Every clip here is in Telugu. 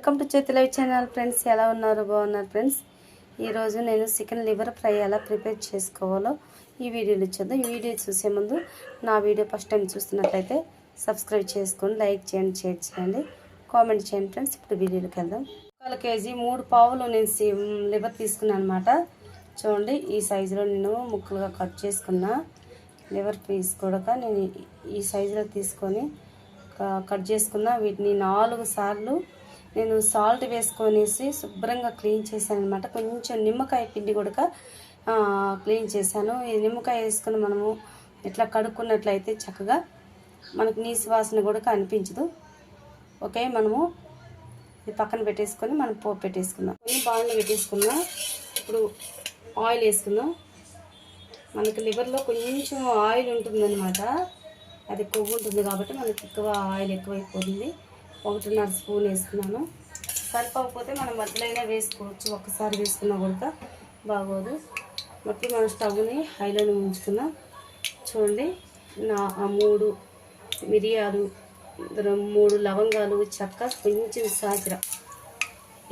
వెల్కమ్ టు చేతి లైవ్ ఛానల్ ఫ్రెండ్స్. ఎలా ఉన్నారు? బాగున్నారు ఫ్రెండ్స్? ఈరోజు నేను చికెన్ లివర్ ఫ్రై ఎలా ప్రిపేర్ చేసుకోవాలో ఈ వీడియోలో చూద్దాం. ఈ వీడియో చూసే ముందు నా వీడియో ఫస్ట్ టైం చూస్తున్నట్లయితే సబ్స్క్రైబ్ చేసుకొని లైక్ చేయండి షేర్ చేయండి కామెంట్ చేయండి ఫ్రెండ్స్. ఇప్పుడు వీడియోకి వెళ్దాం. ఒక కేజీ మూడు పావులు నేను లివర్ తీసుకున్నాను అనమాట చూడండి ఈ సైజులో నేను ముక్కలుగా కట్ చేసుకున్నా లివర్ పీస్ కూడా నేను ఈ- సైజులో తీసుకొని కట్ చేసుకున్న వీటిని నాలుగు సార్లు నేను సాల్ట్ వేసుకొనేసి శుభ్రంగా క్లీన్ చేశాను అనమాట కొంచెం నిమ్మకాయ పిండి కూడా క్లీన్ చేశాను. ఈ నిమ్మకాయ వేసుకుని మనము ఇట్లా కడుక్కున్నట్లయితే చక్కగా మనకు నీసు వాసన కూడా అనిపించదు. ఓకే మనము ఇది పక్కన పెట్టేసుకొని మనం పోపు పెట్టేసుకుందాం. కొన్ని బాండ్లు పెట్టేసుకుందాం ఇప్పుడు ఆయిల్ వేసుకుందాం. మనకి లివర్లో కొంచెం ఆయిల్ ఉంటుందన్నమాట. అది కొవ్వు ఉంటుంది కాబట్టి మనకి ఎక్కువ ఆయిల్ ఎక్కువైపోతుంది. ఒకటిన్నర స్పూన్ వేసుకున్నాను. సరిపోకపోతే మనం మధ్యలో వేసుకోవచ్చు. ఒక్కసారి వేసుకున్నా కూడా బాగోదు. మొత్తం మన స్టవ్ని హైలోనే ఉంచుకుందాం చూడండి నా ఆ మూడు మిరియాలు మూడు లవంగాలు చెక్క కొంచెం సాజర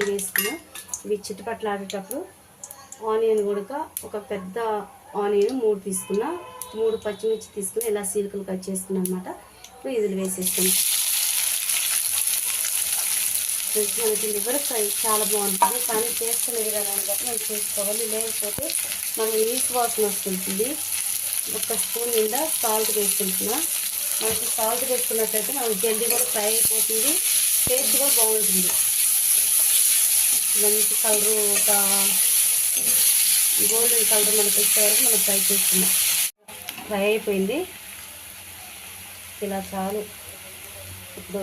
ఇవి వేసుకున్నాం. ఇవి చిట్టుపట్లు ఆడేటప్పుడు ఆనియన్ కూడా ఒక పెద్ద ఆనియన్ మూడు తీసుకున్నా. మూడు పచ్చిమిర్చి తీసుకుని ఇలా సీలుకలు కట్ చేసుకున్నాం అనమాట ఇప్పుడు ఇదిలు వేసేసుకున్నాం మనకి లివర్ ఫ్రై చాలా బాగుంటుంది. కానీ చేసుకునే విధానాన్ని బట్టి మనం చేసుకోవాలి. లేకపోతే మనం ఈస్ వాసన వస్తుంటుంది. ఒక స్పూన్ నిండా సాల్ట్ వేసుకుంటున్నా. మనకి సాల్ట్ వేసుకున్నట్లయితే మనకి జల్దీ కూడా ఫ్రై అయిపోతుంది. టేస్ట్ కూడా బాగుంటుంది. మంచి కలరు ఒక గోల్డెన్ కలర్ మనకి వచ్చే వరకు మనం ఫ్రై చేస్తున్నాం ఫ్రై అయిపోయింది. ఇలా చాలు. ఇప్పుడు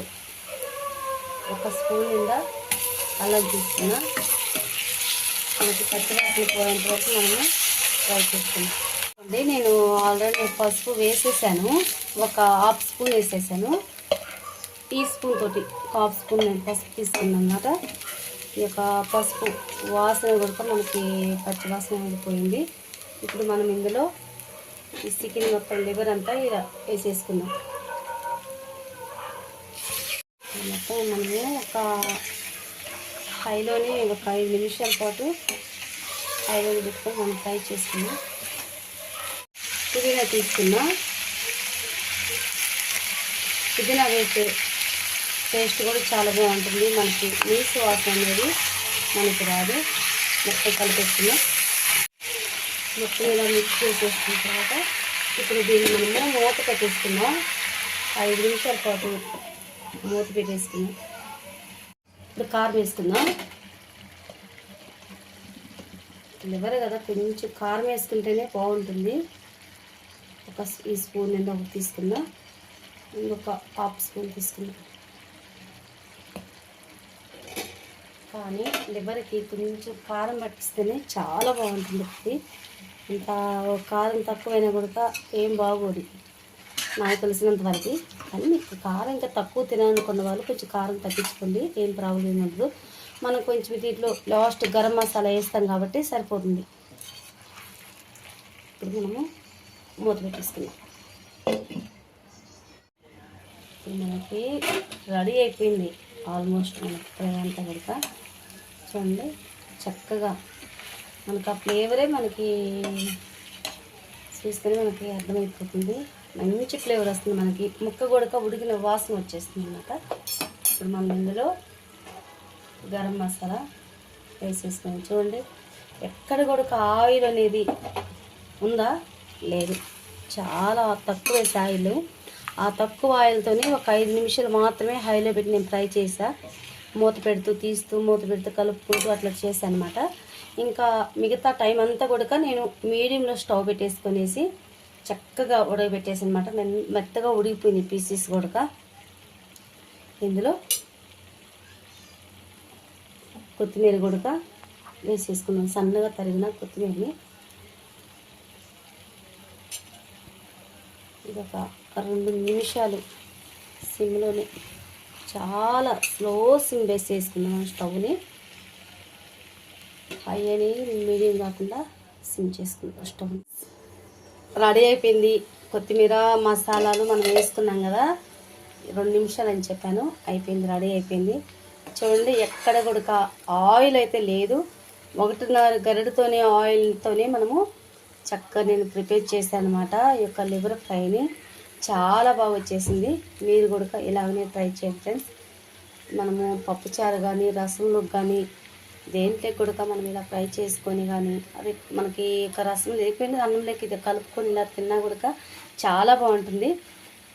ఒక స్పూన్ నిండా అల్లం తీసుకున్నా మనకి పచ్చివాసన పోయేంత వరకు మనము ఫ్రై చేసుకున్నాం. అదే నేను ఆల్రెడీ పసుపు వేసేసాను. ఒక హాఫ్ స్పూన్ వేసేసాను. టీ స్పూన్ తోటి ఒక హాఫ్ స్పూన్ నేను పసుపు తీసుకున్నాను అన్నమాట. ఈ యొక్క పసుపు వాసన కూడా మనకి పచ్చి వాసన ఉండిపోయింది ఇప్పుడు మనం ఇందులో ఈ చికెన్ మొత్తం లివర్ అంతా ఇలా వేసేసుకుందాం. మొత్తం మనము ఒక ఫ్రైలోని ఒక ఐదు నిమిషాల పాటు ఐదు పెట్టుకొని మనం ఫ్రై చేసుకున్నాం పుదీనా తీసుకున్నాం. పుదీనా వేసే టేస్ట్ కూడా చాలా బాగుంటుంది. మనకి నీసు వాసన అనేది మనకి రాదు. మొత్తం కలిపేస్తున్నాం మొత్తం ఇలా మిక్స్ చేసేసుకున్న తర్వాత ఇప్పుడు దీన్ని మనము మూత పెట్టేసుకుందాం. ఐదు నిమిషాల పాటు మూత పెట్టేసుకున్నాం ఇప్పుడు కారం వేసుకుందాం. లివర్ కదా కొంచెం కారం వేసుకుంటేనే బాగుంటుంది. ఒక ఈ స్పూన్ నిండా ఒకటి తీసుకుందాం. ఇంకొక హాఫ్ స్పూన్ తీసుకుందాం. కానీ లివర్కి కొంచెం కారం పట్టిస్తేనే చాలా బాగుంటుంది. ఇంత కారం తక్కువైనా కూడా ఏం బాగోదు. నాకు తెలిసినంత వరకు. కానీ మీకు కారం ఇంకా తక్కువ తినాలనుకున్న వాళ్ళు కొంచెం కారం తగ్గించుకోండి. ఏం ప్రాబ్లం ఉండదు. మనం కొంచెం దీంట్లో లాస్ట్ గరం మసాలా వేస్తాం కాబట్టి సరిపోతుంది. ఇప్పుడు మనము మూత పెట్టేసుకుందాం. మనకి రెడీ అయిపోయింది. ఆల్మోస్ట్ మనకి ఫ్రై అంతా కూడా చూడండి చక్కగా మనకు ఆ ఫ్లేవరే మనకి చూస్తేనే మనకి అర్థమైపోతుంది. మంచి ఫ్లేవర్ వస్తుంది మనకి. ముక్క గొడక ఉడికిన వాసన వచ్చేస్తుంది అన్నమాట. ఇప్పుడు మనం ఇందులో గరం మసాలా వేసేసుకొని చూడండి ఎక్కడ కూడా ఆయిల్ అనేది ఉందా? లేదు. చాలా తక్కువ వేసే ఆయిల్. ఆ తక్కువ ఆయిల్తోనే ఒక ఐదు నిమిషాలు మాత్రమే హైలో పెట్టి నేను ఫ్రై చేసా. మూత పెడుతూ తీస్తూ మూత పెడుతూ కలుపుకుంటూ అట్లా చేశాను అనమాట ఇంకా మిగతా టైం అంతా కూడా నేను మీడియంలో స్టవ్ పెట్టేసుకొనేసి చక్కగా ఉడకబెట్టేసి అనమాట మెత్తగా ఉడికిపోయింది పీసెస్ కూడా ఇందులో కొత్తిమీర కూడా వేసేసుకున్నాం సన్నగా తరిగిన కొత్తిమీరని. ఇది ఒక రెండు నిమిషాలు సిమ్లోనే. చాలా స్లో సిమ్ వేసి వేసుకున్నాం స్టవ్ని. హై అని మీడియం కాకుండా సిమ్ చేసుకున్నాం స్టవ్ని. రెడీ అయిపోయింది. కొత్తిమీర మసాలాలు మనం వేసుకున్నాం కదా. రెండు నిమిషాలు అని చెప్పాను. అయిపోయింది రెడీ అయిపోయింది. చూడండి ఎక్కడ కూడా ఆయిల్ అయితే లేదు. ఒకటిన్నర గరిటతోనే ఆయిల్తోనే మనము చక్కగా నేను ప్రిపేర్ చేశాను అనమాట ఈ యొక్క లివర్ ఫ్రైని చాలా బాగా వచ్చేసింది. మీరు కూడా ఇలాగనే ట్రై చేయండి ఫ్రెండ్స్. మనము పప్పుచారు కానీ రసంలో కానీ దేంట్లో కూడా మనం ఇలా ఫ్రై చేసుకొని కానీ అది మనకి ఒక రసం లేకపోయినా అన్నంలోకి ఇది కలుపుకొని ఇలా తిన్నా కూడా చాలా బాగుంటుంది.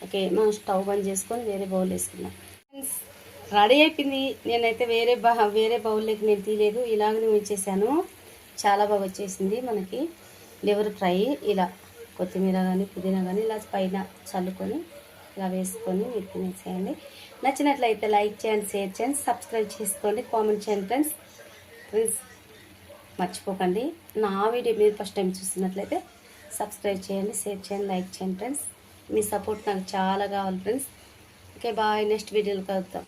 ఓకే మనం స్టవ్ బంద్ చేసుకొని వేరే బౌల్ వేసుకున్నాం రెడీ అయిపోయింది. నేనైతే వేరే బా వేరే బౌల్లోకి నేను తీయలేదు. ఇలాగనే ఉంచేసాను. చాలా బాగా వచ్చేసింది మనకి. లివర్ ఫ్రై ఇలా కొత్తిమీర కానీ పుదీనా కానీ ఇలా పైన చల్లుకొని ఇలా వేసుకొని మీరు తినేసేయండి. నచ్చినట్లయితే లైక్ చేయండి షేర్ చేయండి సబ్స్క్రైబ్ చేసుకోండి కామెంట్ చేయండి ఫ్రెండ్స్ ఫ్రెండ్స్ మర్చిపోకండి. నా వీడియో మీరు ఫస్ట్ టైం చూసినట్లయితే సబ్స్క్రైబ్ చేయండి షేర్ చేయండి లైక్ చేయండి ఫ్రెండ్స్ మీ సపోర్ట్ నాకు చాలా కావాలి ఫ్రెండ్స్ ఓకే బాయ్ నెక్స్ట్ వీడియోలో కలుద్దాం.